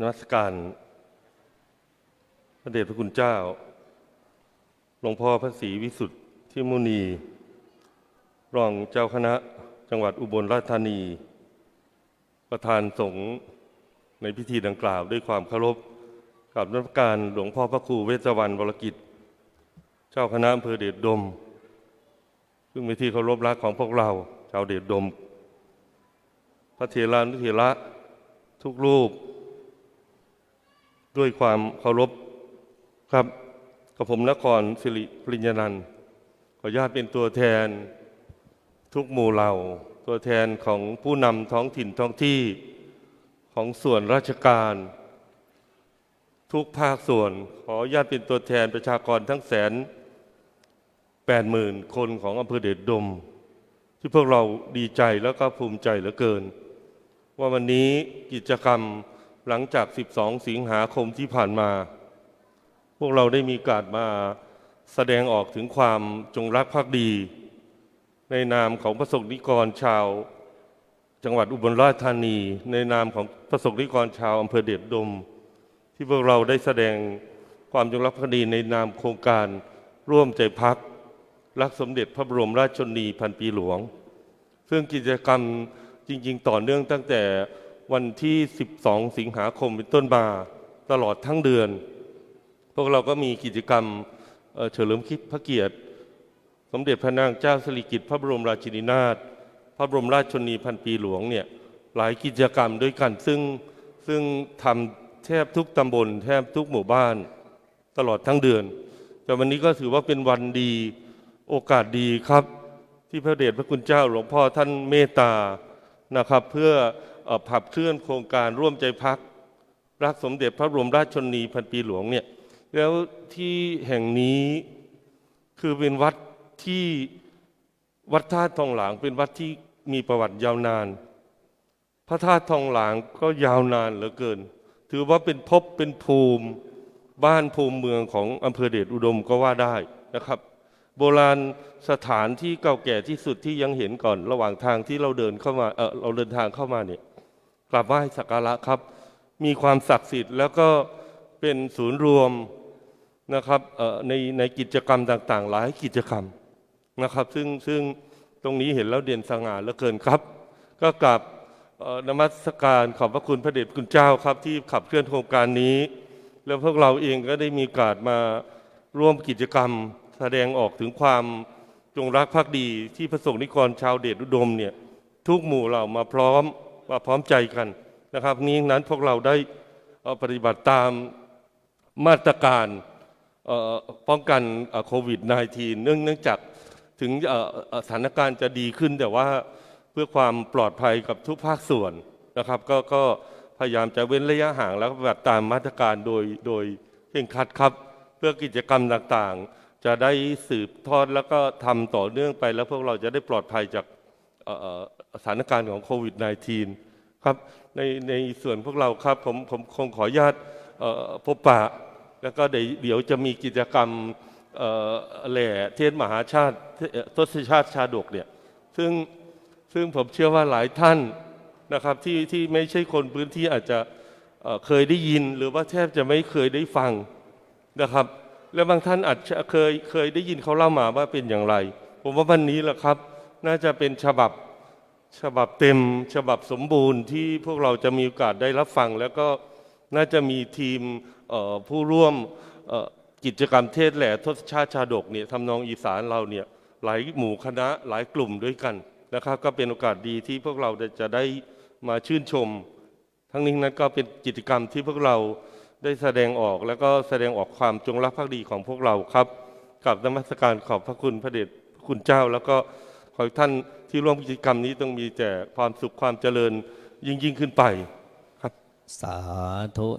นมัสการ พระเดชพระคุณเจ้า หลวงพ่อพระศรีวิสุทธิมุนี รองเจ้าคณะจังหวัดอุบลราชธานี ประธานสงฆ์ในพิธีดังกล่าวด้วยความเคารพกับนักการหลวงพ่อพระครูเวชวันวรกิจ เจ้าคณะอำเภอเดชดม ซึ่งเป็นที่เคารพรักของพวกเราชาวเดชดม พระเถรานุเถระทุกรูป ด้วยความเคารพครับกับผมนครสิริปริญญานันท์ขออนุญาตเป็นตัวแทนทุกหมู่เหล่า ตัวแทนของผู้นำท้องถิ่นท้องที่ของส่วนราชการ ทุกภาคส่วน ขออนุญาตเป็นตัวแทนประชากรทั้งแสนแปดหมื่นคนของอำเภอเดชดม ที่พวกเราดีใจแล้วก็ภูมิใจเหลือเกิน ว่าวันนี้กิจกรรม หลังจาก 12 สิงหาคมที่ผ่านมา พวกเราได้มีการมาแสดงออกถึงความจงรักภักดี ในนามของพระสงนิกรชาว จังหวัดอุบลราชธานี ในนามของพระสงนิกรชาวอำเภอเดชดม ที่พวกเราได้แสดงความจงรักภักดีในนามโครงการร่วมใจพัก รักสมเด็จพระบรมราชชนนีพันปีหลวง ซึ่งกิจกรรมจริง ๆ ต่อเนื่องตั้งแต่ วันที่ 12 สิงหาคมเป็นต้นมาตลอดทั้งเดือน พวกเราก็มีกิจกรรมเฉลิมคิดพระเกียรติ สมเด็จพระนางเจ้าสิริกิติ์พระบรมราชินีนาถพระบรมราชชนนีพันปีหลวงเนี่ยหลายกิจกรรมด้วยกัน ซึ่งซึ่งทำแทบทุกตำบล แทบทุกหมู่บ้าน ตลอดทั้งเดือน แต่วันนี้ก็ถือว่าเป็นวันดีโอกาสดีครับ ที่พระเดชพระคุณเจ้าหลวงพ่อท่านเมตตานะครับ เพื่อ เอ่อขับเคลื่อนโครงการร่วมใจพัก รักสมเด็จพระบรมราชชนนีพันปีหลวงเนี่ยแล้วที่แห่งนี้คือเป็นวัดที่วัดธาตุทองหลางเป็นวัดที่มีประวัติยาวนาน พระธาตุทองหลางก็ยาวนานเหลือเกิน ถือว่าเป็นภพเป็นภูมิบ้านภูมิเมืองของอำเภอเดชอุดมก็ว่าได้นะครับ โบราณสถานที่เก่าแก่ที่สุดที่ยังเห็นก่อนระหว่างทางที่เราเดินเข้ามาเออเราเดินทางเข้ามาเนี่ย กราบไหว้สักการะครับ มีความศักดิ์สิทธิ์ แล้วก็เป็นศูนย์รวมนะครับในในกิจกรรมต่างๆ หลายกิจกรรมนะครับ ซึ่งซึ่งตรงนี้เห็นแล้วเด่นสง่าเหลือเกินครับ ก็กราบนมัสการขอบพระคุณพระเดชคุณเจ้าครับ ที่ขับเคลื่อนโครงการนี้ แล้วพวกเราเองก็ได้มีโอกาสมาร่วมกิจกรรม แสดงออกถึงความจงรักภักดีที่พระสงฆ์นิกรชาวเดชอุดมเนี่ยทุกหมู่เรามาพร้อม มาพร้อมใจกันนะครับ นี้นั้นพวกเราได้เปฏิบัติตามมาตรการป้องกันโควิด -19 เนื่องเนื่องจากถึงสถานการณ์จะดีขึ้นแต่ว่าเพื่อความปลอดภัยกับทุกภาคส่วนนะครับ ก็ก็พยายามจะเว้นระยะห่างแล้วก็ปฏิบัติตามมาตรการโดยโดยเคร่งครัดครับ เพื่อกิจกรรมต่างๆ จะได้สืบทอดแล้วก็ทำต่อเนื่องไป แล้วพวกเราจะได้ปลอดภัยจาก สถานการณ์ของโควิด -19 ครับในในส่วนพวกเราครับผมผมคงขออนุญาตพบปะ แล้วก็เดี๋ยวจะมีกิจกรรมแหล่เทศมหาชาติทศชาติชาดกเนี่ยซึ่งซึ่งผมเชื่อว่าหลายท่านนะครับที่ที่ไม่ใช่คนพื้นที่อาจจะเเคยได้ยินหรือว่าแทบจะไม่เคยได้ฟังนะครับ และบางท่านอาจจะเคยเคยได้ยินเขาเล่ามาว่าเป็นอย่างไร ผมว่าวันนี้แหละครับ น่าจะเป็นฉบับฉบับเต็ม ฉบับสมบูรณ์ที่พวกเราจะมีโอกาสได้รับฟัง แล้วก็น่าจะมีทีมผู้ร่วมกิจกรรมเทศแหล่ทศชาติชาดกเนี่ยทำนองอีสานเราเนี่ยหลายหมู่คณะหลายกลุ่มด้วยกันนะครับก็เป็นโอกาสดีที่พวกเราจะได้มาชื่นชม ทั้งนี้นั้นก็เป็นกิจกรรมที่พวกเราได้แสดงออกแล้วก็แสดงออกความจงรักภักดีของพวกเราครับ กับนมัสการขอบพระคุณพระเดชคุณเจ้าแล้วก็ ขอให้ท่านที่ร่วมกิจกรรมนี้ต้องมีแต่ความสุขความเจริญยิ่งยิ่งขึ้นไปครับ สาธุ